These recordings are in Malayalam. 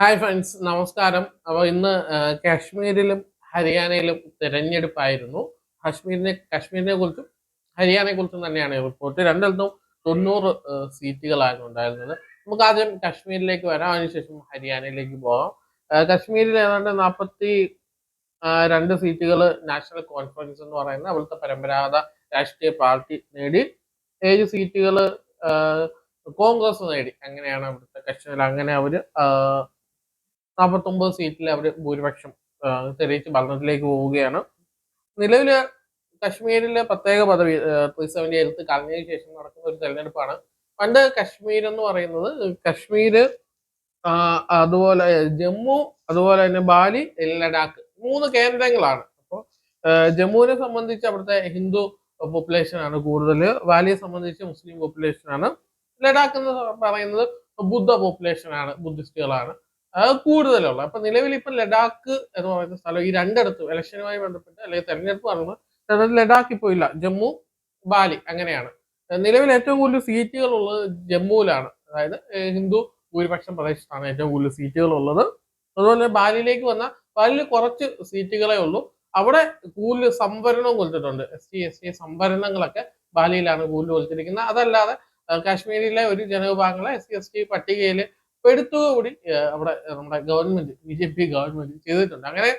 ഹായ് ഫ്രണ്ട്സ് നമസ്കാരം. അപ്പോൾ ഇന്ന് കാശ്മീരിലും ഹരിയാനയിലും തിരഞ്ഞെടുപ്പായിരുന്നു. കാശ്മീരിനെ കാശ്മീരിനെ കുറിച്ചും ഹരിയാനയെ കുറിച്ചും തന്നെയാണ് റിപ്പോർട്ട് രണ്ടിടത്തും തൊണ്ണൂറ് സീറ്റുകളാണ് ഉണ്ടായിരുന്നത്. നമുക്ക് ആദ്യം കാശ്മീരിലേക്ക് വരാം. അതിനുശേഷം ഹരിയാനയിലേക്ക് പോകാം. കാശ്മീരിൽ ഏതാണ്ട് നാൽപ്പത്തി രണ്ട് സീറ്റുകൾ നാഷണൽ കോൺഫറൻസ് എന്ന് പറയുന്ന അവിടുത്തെ പരമ്പരാഗത രാഷ്ട്രീയ പാർട്ടി നേടി. ഏഴ് സീറ്റുകൾ കോൺഗ്രസ് നേടി. അങ്ങനെയാണ് അവിടുത്തെ കക്ഷികൾ അങ്ങനെ അവർ ആ, നാൽപ്പത്തൊമ്പത് സീറ്റിൽ അവർ ഭൂരിപക്ഷം തെളിയിച്ച് ഭരണത്തിലേക്ക് പോവുകയാണ്. നിലവിൽ കശ്മീരിലെ പ്രത്യേക പദവി ത്രീ സെവന്റി എടുത്ത് കളഞ്ഞതിന് ശേഷം നടക്കുന്ന ഒരു തെരഞ്ഞെടുപ്പാണ്. പണ്ട് കശ്മീർ എന്ന് പറയുന്നത് കശ്മീര് അതുപോലെ ജമ്മു അതുപോലെ തന്നെ ബാലി ലഡാക്ക് മൂന്ന് കേന്ദ്രങ്ങളാണ്. അപ്പോൾ ജമ്മുവിനെ സംബന്ധിച്ച് അവിടുത്തെ ഹിന്ദു പോപ്പുലേഷൻ ആണ് കൂടുതൽ ബാലിയെ സംബന്ധിച്ച് മുസ്ലിം പോപ്പുലേഷൻ ആണ്. ലഡാക്ക് എന്ന് പറയുന്നത് ബുദ്ധ പോപ്പുലേഷൻ ആണ് ബുദ്ധിസ്റ്റുകളാണ്. അത് കൂടുതലുള്ള. അപ്പൊ നിലവിൽ ഇപ്പൊ ലഡാക്ക് എന്ന് പറയുന്ന സ്ഥലം ഈ രണ്ടിടത്തും ഇലക്ഷനുമായി ബന്ധപ്പെട്ട് അല്ലെങ്കിൽ തെരഞ്ഞെടുപ്പ് നടന്നത് ലഡാക്ക് ഇപ്പോൾ ഇല്ല ജമ്മു ബാലി അങ്ങനെയാണ്. നിലവിൽ ഏറ്റവും കൂടുതൽ സീറ്റുകൾ ഉള്ളത് ജമ്മുവിലാണ്. അതായത് ഹിന്ദു ഭൂരിപക്ഷം പ്രദേശത്താണ് ഏറ്റവും കൂടുതൽ സീറ്റുകൾ ഉള്ളത്. അതുപോലെ ബാലിയിലേക്ക് വന്ന ബാലിയിൽ കുറച്ച് സീറ്റുകളേ ഉള്ളൂ. അവിടെ കൂടുതൽ സംവരണവും കൊടുത്തിട്ടുണ്ട്. എസ് ടി എസ് ടി സംവരണങ്ങളൊക്കെ ബാലിയിലാണ് കൂടുതൽ കൊടുത്തിരിക്കുന്നത്. അതല്ലാതെ കാശ്മീരിലെ ഒരു ജനവിഭാഗങ്ങളെ എസ് സി എസ് ടി പട്ടികയിൽ പെടുത്തുകൂടി കൂടി അവിടെ നമ്മുടെ government B J P government ചെയ്തിട്ടുണ്ട്. അങ്ങനെ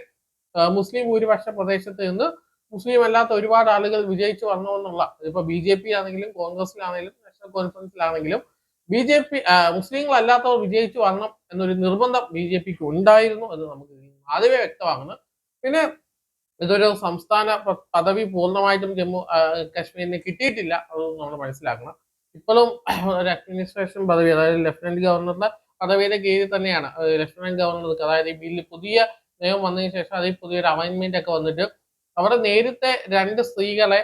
മുസ്ലിം ഭൂരിപക്ഷ പ്രദേശത്ത് നിന്ന് മുസ്ലിം അല്ലാത്ത ഒരുപാട് ആളുകൾ വിജയിച്ചു വന്നു എന്നുള്ള ഇപ്പൊ ബി ജെ പി ആണെങ്കിലും കോൺഗ്രസിലാണെങ്കിലും നാഷണൽ കോൺഫറൻസിലാണെങ്കിലും ബി ജെ പി മുസ്ലിങ്ങൾ അല്ലാത്തവർ വിജയിച്ചു വരണം എന്നൊരു നിർബന്ധം ബി ജെ പിക്ക് ഉണ്ടായിരുന്നു എന്ന് നമുക്ക് ആദ്യമേ വ്യക്തമാകുന്നു. പിന്നെ ഇതൊരു സംസ്ഥാന പദവി പൂർണമായിട്ടും ജമ്മു കാശ്മീരിന് കിട്ടിയിട്ടില്ല അത് നമ്മൾ മനസ്സിലാക്കണം. ഇപ്പോഴും ഒരു അഡ്മിനിസ്ട്രേഷൻ പദവി അതായത് ലഫ്റ്റനന്റ് ഗവർണറുടെ പദവിയുടെ കീഴിൽ തന്നെയാണ്. ലഫ്റ്റനന്റ് ഗവർണർക്ക് അതായത് ഈ ബില്ല് പുതിയ നിയമം വന്നതിന് ശേഷം അതിൽ പുതിയൊരു അമൈൻമെന്റ് ഒക്കെ വന്നിട്ട് അവർ നേരത്തെ രണ്ട് സ്ത്രീകളെ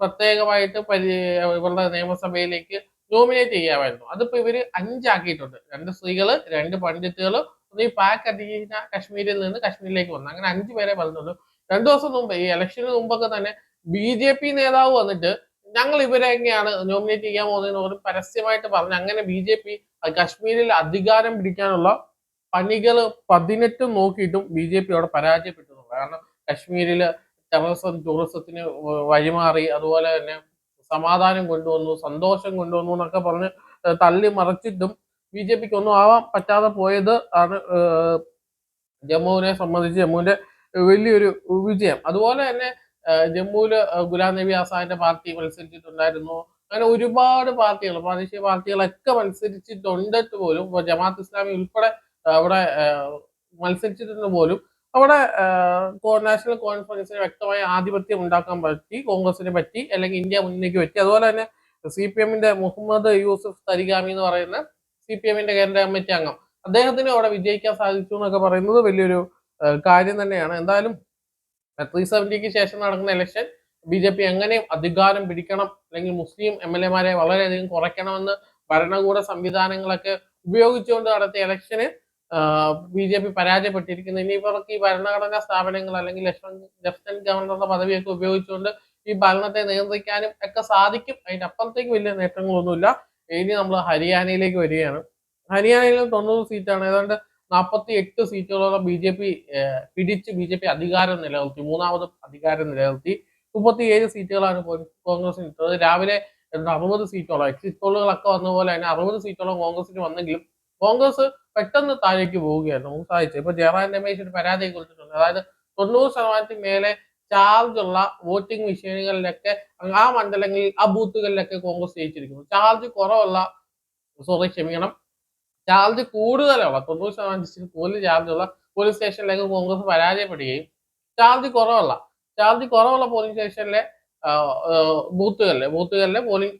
പ്രത്യേകമായിട്ട് പരി ഇവരുടെ നിയമസഭയിലേക്ക് നോമിനേറ്റ് ചെയ്യാമായിരുന്നു. അതിപ്പോ ഇവർ അഞ്ചാക്കിയിട്ടുണ്ട്. രണ്ട് സ്ത്രീകൾ രണ്ട് പണ്ഡിറ്റുകൾ ഈ പാക് അധീന കാശ്മീരിൽ നിന്ന് കാശ്മീരിലേക്ക് വന്നു. അങ്ങനെ അഞ്ചു പേരെ പറഞ്ഞുള്ളൂ രണ്ടു ദിവസം മുമ്പ് ഈ ഇലക്ഷന് മുമ്പൊക്കെ തന്നെ ബി ജെ പി നേതാവ് വന്നിട്ട് ഞങ്ങൾ ഇവരെ എങ്ങനെയാണ് നോമിനേറ്റ് ചെയ്യാൻ പോകുന്നതെന്ന് ഒരു പരസ്യമായിട്ട് പറഞ്ഞു. അങ്ങനെ ബി ജെ പി കശ്മീരിൽ അധികാരം പിടിക്കാനുള്ള പണികൾ പതിനെട്ടും നോക്കിയിട്ടും ബി ജെ പി അവിടെ പരാജയപ്പെട്ടു കാരണം കശ്മീരിൽ ടെററിസം ടൂറിസത്തിന് വഴിമാറി അതുപോലെ തന്നെ സമാധാനം കൊണ്ടുവന്നു സന്തോഷം കൊണ്ടുവന്നു എന്നൊക്കെ പറഞ്ഞ് തള്ളി മറിച്ചിട്ടും ബി ജെ പിക്ക് ഒന്നും ആവാൻ പറ്റാതെ പോയത് ആണ് ജമ്മുവിനെ സംബന്ധിച്ച് ജമ്മുവിന്റെ വലിയൊരു വിജയം. അതുപോലെ തന്നെ ഏഹ് ജമ്മുവിൽ ഗുലാം നബി ആസാദിന്റെ പാർട്ടി മത്സരിച്ചിട്ടുണ്ടായിരുന്നു. അങ്ങനെ ഒരുപാട് പാർട്ടികൾ പ്രാദേശിക പാർട്ടികളൊക്കെ മത്സരിച്ചിട്ടുണ്ടിട്ട് പോലും ജമാഅത്ത് ഇസ്ലാമി ഉൾപ്പെടെ അവിടെ മത്സരിച്ചിട്ടുണ്ട് പോലും അവിടെ നാഷണൽ കോൺഫറൻസിന് വ്യക്തമായ ആധിപത്യം ഉണ്ടാക്കാൻ പറ്റി കോൺഗ്രസിനെ പറ്റി അല്ലെങ്കിൽ ഇന്ത്യ മുന്നിലേക്ക് പറ്റി. അതുപോലെ തന്നെ സി പി എമ്മിന്റെ മുഹമ്മദ് യൂസുഫ് തരിഗാമി എന്ന് പറയുന്ന സി പി എമ്മിന്റെ കേന്ദ്ര കമ്മിറ്റി അംഗം. അദ്ദേഹത്തിന് അവിടെ വിജയിക്കാൻ സാധിച്ചു എന്നൊക്കെ പറയുന്നത് വലിയൊരു കാര്യം തന്നെയാണ്. എന്തായാലും ത്രീ സെവന്റിക്ക് ശേഷം നടക്കുന്ന ഇലക്ഷൻ ബി ജെ പി എങ്ങനെയും അധികാരം പിടിക്കണം അല്ലെങ്കിൽ മുസ്ലിം എം എൽ എമാരെ വളരെയധികം കുറയ്ക്കണമെന്ന് ഭരണകൂട സംവിധാനങ്ങളൊക്കെ ഉപയോഗിച്ചുകൊണ്ട് നടത്തിയ ഇലക്ഷന് ബി ജെ പി പരാജയപ്പെട്ടിരിക്കുന്നു. ഇനി ഇവർക്ക് ഈ ഭരണഘടനാ സ്ഥാപനങ്ങൾ അല്ലെങ്കിൽ ലഫ്റ്റനന്റ് ഗവർണറുടെ പദവിയൊക്കെ ഉപയോഗിച്ചുകൊണ്ട് ഈ ഭരണത്തെ നിയന്ത്രിക്കാനും ഒക്കെ സാധിക്കും. അതിന്റെ അപ്പുറത്തേക്ക് വലിയ നേട്ടങ്ങളൊന്നുമില്ല. ഇനി നമ്മൾ ഹരിയാനയിലേക്ക് വരികയാണ്. ഹരിയാനയിലും തൊണ്ണൂറ് സീറ്റാണ്. ഏതാണ്ട് നാൽപ്പത്തി എട്ട് സീറ്റുകളോളം ബി ജെ പി പിടിച്ച് ബി ജെ പി അധികാരം നിലനിർത്തി. മൂന്നാമത് അധികാരം നിലനിർത്തി. മുപ്പത്തി ഏഴ് സീറ്റുകളാണ് കോൺഗ്രസിന് ഇട്ടത്. രാവിലെ അറുപത് സീറ്റോളം എക്സിറ്റ് പോളുകളൊക്കെ വന്ന പോലെ തന്നെ അറുപത് സീറ്റോളം കോൺഗ്രസിന് വന്നെങ്കിലും കോൺഗ്രസ് പെട്ടെന്ന് താഴേക്ക് പോവുകയായിരുന്നു. നമുക്ക് സാധിച്ചത് ഇപ്പൊ ജയറാം രമേശ് ഒരു പരാതി കൊടുത്തിട്ടുണ്ട്. അതായത് തൊണ്ണൂറ് ശതമാനത്തിന് മേലെ ചാർജ് ഉള്ള വോട്ടിംഗ് മെഷീനുകളിലൊക്കെ ആ മണ്ഡലങ്ങളിൽ ആ ബൂത്തുകളിലൊക്കെ കോൺഗ്രസ് ജയിച്ചിരിക്കുന്നു. ചാർജ് കുറവുള്ള സോറി ക്ഷമിക്കണം ചാർജ് കൂടുതലുള്ള തൊണ്ണൂറ് ഡിസ്ട്രിക്ട് കൂടുതൽ ചാർജുള്ള പോലീസ് സ്റ്റേഷനിലേക്ക് കോൺഗ്രസ് പരാജയപ്പെടുകയും ചാർജ് കുറവുള്ള ചാർജ് കുറവുള്ള പോലീസ് സ്റ്റേഷനിലെ ബൂത്തുകളിലെ ബൂത്തുകളിലെ പോളിംഗ്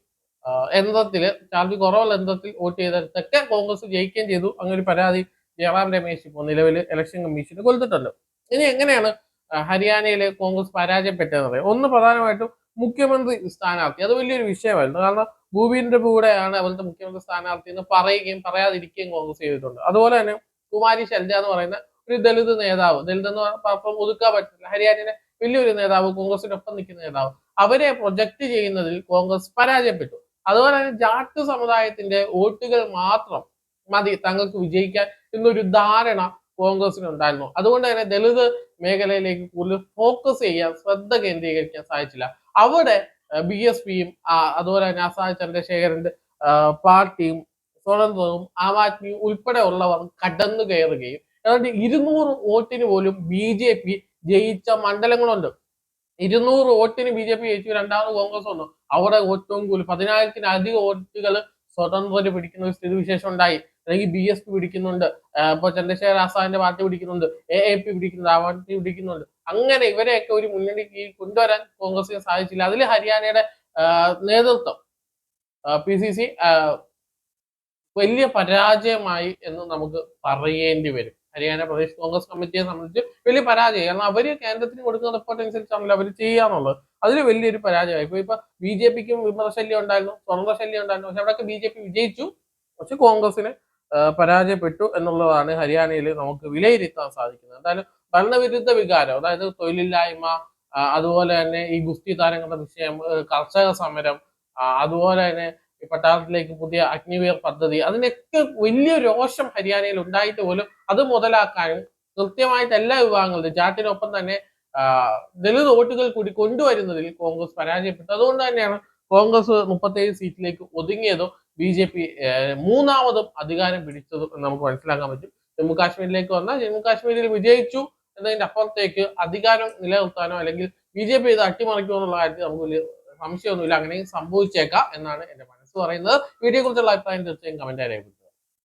യന്ത്രത്തിൽ ചാർജ് കുറവുള്ള യന്ത്രത്തിൽ വോട്ട് ചെയ്തെടുത്തൊക്കെ കോൺഗ്രസ് ജയിക്കുകയും ചെയ്തു. അങ്ങനെ ഒരു പരാതി ജയറാം രമേശ് ഇപ്പോൾ നിലവിൽ ഇലക്ഷൻ കമ്മീഷന് കൊടുത്തിട്ടുണ്ട്. ഇനി എങ്ങനെയാണ് ഹരിയാനയിലെ കോൺഗ്രസ് പരാജയപ്പെട്ടതെന്ന് പറയാം. ഒന്ന് പ്രധാനമായിട്ടും മുഖ്യമന്ത്രി സ്ഥാനാർത്ഥി. അത് വലിയൊരു വിഷയമായിരുന്നു. കാരണം ഭൂപീന്ദ്ര കൂടെയാണ് അവരുടെ മുഖ്യമന്ത്രി സ്ഥാനാർത്ഥി എന്ന് പറയുകയും പറയാതിരിക്കുകയും കോൺഗ്രസ് ചെയ്തിട്ടുണ്ട്. അതുപോലെ തന്നെ കുമാരി ശൈലജ എന്ന് പറയുന്ന ഒരു ദളിത് നേതാവ്. ദളിത് എന്ന് പറഞ്ഞാൽ ഒതുക്കാൻ പറ്റില്ല ഹരിയാനയിലെ വലിയൊരു നേതാവ് കോൺഗ്രസിനൊപ്പം നിൽക്കുന്ന നേതാവ്. അവരെ പ്രൊജക്ട് ചെയ്യുന്നതിൽ കോൺഗ്രസ് പരാജയപ്പെട്ടു. അതുപോലെ തന്നെ ജാട്ട് സമുദായത്തിന്റെ വോട്ടുകൾ മാത്രം മതി തങ്ങൾക്ക് വിജയിക്കാൻ എന്നൊരു ധാരണ കോൺഗ്രസിന് ഉണ്ടായിരുന്നു അതുകൊണ്ട് തന്നെ ദളിത് മേഖലയിലേക്ക് കൂടുതൽ ഫോക്കസ് ചെയ്യാൻ ശ്രദ്ധ കേന്ദ്രീകരിക്കാൻ സാധിച്ചില്ല. അവിടെ ബി എസ് പിയും അതുപോലെ തന്നെ അസാദ് ചന്ദ്രശേഖരന്റെ പാർട്ടിയും സ്വതന്ത്രവും ആം ആദ്മിയും ഉൾപ്പെടെ ഉള്ളവർ കടന്നു കയറുകയും ഏതാണ്ട് ഇരുന്നൂറ് വോട്ടിന് പോലും ബി ജെ പി ജയിച്ച മണ്ഡലങ്ങളുണ്ട്. ഇരുന്നൂറ് വോട്ടിന് ബി ജെ പി ജയിച്ചു രണ്ടാമത് കോൺഗ്രസ് വന്നു. അവിടെ ഏറ്റവും കൂടുതൽ പതിനായിരത്തിനധികം വോട്ടുകൾ സ്വതന്ത്രര് പിടിക്കുന്ന ഒരു സ്ഥിതിവിശേഷം ഉണ്ടായി. അല്ലെങ്കിൽ ബി എസ് പി പിടിക്കുന്നുണ്ട്. ഇപ്പൊ ചന്ദ്രശേഖർ ആസാദിന്റെ പാർട്ടി പിടിക്കുന്നുണ്ട്. എ എ പി പിടിക്കുന്നുണ്ട്. ആ പാർട്ടി പിടിക്കുന്നുണ്ട്. അങ്ങനെ ഇവരെയൊക്കെ ഒരു മുന്നണിക്ക് കൊണ്ടുവരാൻ കോൺഗ്രസിന് സാധിച്ചില്ല. അതിൽ ഹരിയാനയുടെ നേതൃത്വം പി സി സി വലിയ പരാജയമായി എന്ന് നമുക്ക് പറയേണ്ടി വരും. ഹരിയാന പ്രദേശ് കോൺഗ്രസ് കമ്മിറ്റിയെ സംബന്ധിച്ച് വലിയ പരാജയം. കാരണം അവർ കേന്ദ്രത്തിന് കൊടുക്കുന്ന റിപ്പോർട്ട് അനുസരിച്ചാണല്ലോ അവർ ചെയ്യാന്നുള്ളത്. അതിൽ വലിയൊരു പരാജയമായി. ഇപ്പൊ ഇപ്പൊ ബി ജെ പിക്കും വിമർശല്യം ഉണ്ടായിരുന്നു സ്വതന്ത്ര ശല്യം ഉണ്ടായിരുന്നു. പക്ഷെ അവിടെയൊക്കെ ബി ജെ പി വിജയിച്ചു. പക്ഷെ കോൺഗ്രസിന് പരാജയപ്പെട്ടു എന്നുള്ളതാണ് ഹരിയാനയിൽ നമുക്ക് വിലയിരുത്താൻ സാധിക്കുന്നത്. എന്തായാലും ഭരണവിരുദ്ധ വികാരം അതായത് തൊഴിലില്ലായ്മ അതുപോലെ തന്നെ ഈ ഗുസ്തി താരങ്ങളുടെ വിഷയം കർഷക സമരം അതുപോലെ തന്നെ ഈ പട്ടാളത്തിലേക്ക് പുതിയ അഗ്നിവീർ പദ്ധതി അതിനൊക്കെ വലിയ രോഷം ഹരിയാനയിൽ ഉണ്ടായിട്ട് പോലും അത് മുതലാക്കാനും കൃത്യമായിട്ട് എല്ലാ വിഭാഗങ്ങളും ജാട്ടിനൊപ്പം തന്നെ ദളിത് വോട്ടുകൾ കൂടി കൊണ്ടുവരുന്നതിൽ കോൺഗ്രസ് പരാജയപ്പെട്ടു. അതുകൊണ്ട് തന്നെയാണ് കോൺഗ്രസ് മുപ്പത്തേഴ് സീറ്റിലേക്ക് ഒതുങ്ങിയതും ബി ജെ പി മൂന്നാമതും അധികാരം പിടിച്ചതും നമുക്ക് മനസ്സിലാക്കാൻ പറ്റും. ജമ്മു കാശ്മീരിലേക്ക് വന്നാൽ ജമ്മു കാശ്മീരിൽ വിജയിച്ചു എന്നതിന്റെ അപ്പുറത്തേക്ക് അധികാരം നിലനിർത്താനോ അല്ലെങ്കിൽ ബി ജെ പി ഇത് അട്ടിമറിക്കുമോ എന്നുള്ള കാര്യത്തിൽ നമുക്ക് വലിയ സംശയമൊന്നുമില്ല. അങ്ങനെയും സംഭവിച്ചേക്കാം എന്നാണ് എന്റെ മനസ്സ് പറയുന്നത്. വീഡിയോ കുറിച്ചുള്ള അഭിപ്രായം തീർച്ചയായും കമന്റ് രേഖപ്പെടുത്തുക.